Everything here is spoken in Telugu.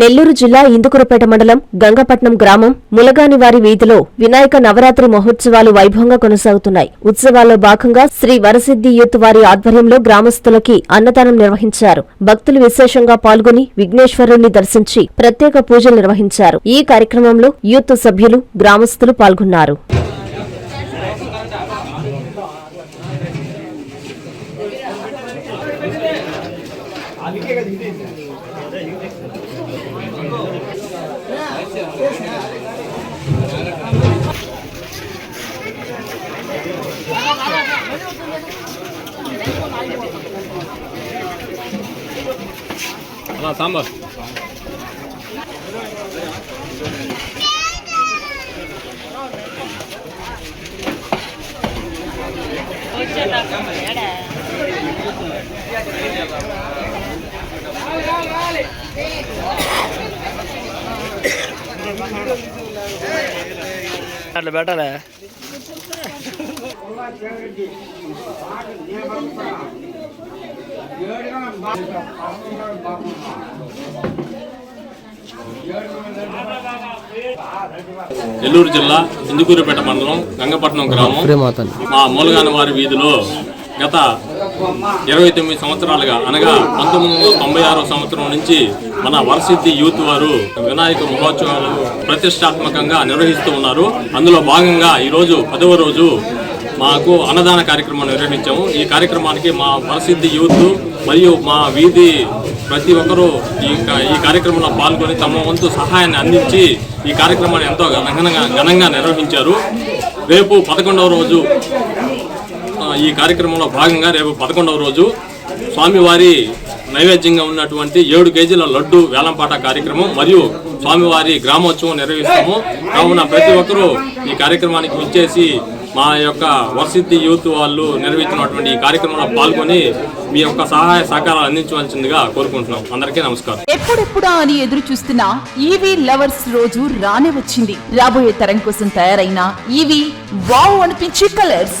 నెల్లూరు జిల్లా ఇందుకురపేట మండలం గంగపట్నం గ్రామం ములగానివారి వీధిలో వినాయక నవరాత్రి మహోత్సవాలు వైభవంగా కొనసాగుతున్నాయి. ఉత్సవాల్లో భాగంగా శ్రీ వరసిద్ధి యూత్ వారి ఆధ్వర్యంలో గ్రామస్తులకి అన్నదానం నిర్వహించారు. భక్తులు విశేషంగా పాల్గొని విఘ్నేశ్వరుణ్ణి దర్శించి ప్రత్యేక పూజలు నిర్వహించారు. ఈ కార్యక్రమంలో యూత్ సభ్యులు గ్రామస్తులు పాల్గొన్నారు. Sambar Yeah, yeah, yeah. అట్లా పెట్టాలే? నెల్లూరు జిల్లా ఇందుకూరుపేట మండలం గంగపట్నం గ్రామం. మా మూలగాని వారి వీధిలో గత ఇరవై తొమ్మిది సంవత్సరాలుగా అనగా పంతొమ్మిది వందల తొంభై ఆరో సంవత్సరం నుంచి మన వరసిద్ధి యూత్ వారు వినాయక మహోత్సవాలు ప్రతిష్టాత్మకంగా నిర్వహిస్తూ ఉన్నారు. అందులో భాగంగా ఈరోజు పదవ రోజు మాకు అన్నదాన కార్యక్రమం నిర్వహించాము. ఈ కార్యక్రమానికి మా వరసిద్ధి యూత్ మరియు మా వీధి ప్రతి ఒక్కరూ ఈ ఈ కార్యక్రమంలో పాల్గొని తమ వంతు సహాయాన్ని అందించి ఈ కార్యక్రమాన్ని ఎంతో ఘనంగా ఘనంగా నిర్వహించారు. రేపు పదకొండవ రోజు ఈ కార్యక్రమంలో భాగంగా రేపు పదకొండవ రోజు స్వామివారి నైవేద్యంగా ఉన్నటువంటి ఏడు కేజీల లడ్డు వేలంపాట కార్యక్రమం మరియు స్వామివారి గ్రామోత్సవం నిర్వహిస్తాము. కావున ప్రతి ఒక్కరూ ఈ కార్యక్రమానికి వచ్చేసి మా యొక్క వర్సిద్ధి యూత్ వాళ్ళు నిర్వహించినటువంటి ఈ కార్యక్రమంలో పాల్గొని మీ యొక్క సహాయ సహకారాలు అందించవలసిందిగా కోరుకుంటున్నాం. అందరికీ నమస్కారం. ఎప్పుడెప్పుడా అని ఎదురు చూస్తున్న ఈవీ లవర్స్ రోజు రానే వచ్చింది. రాబోయే తరం కోసం తయారైన ఈవీ వావ్ అనిపించే కలర్స్.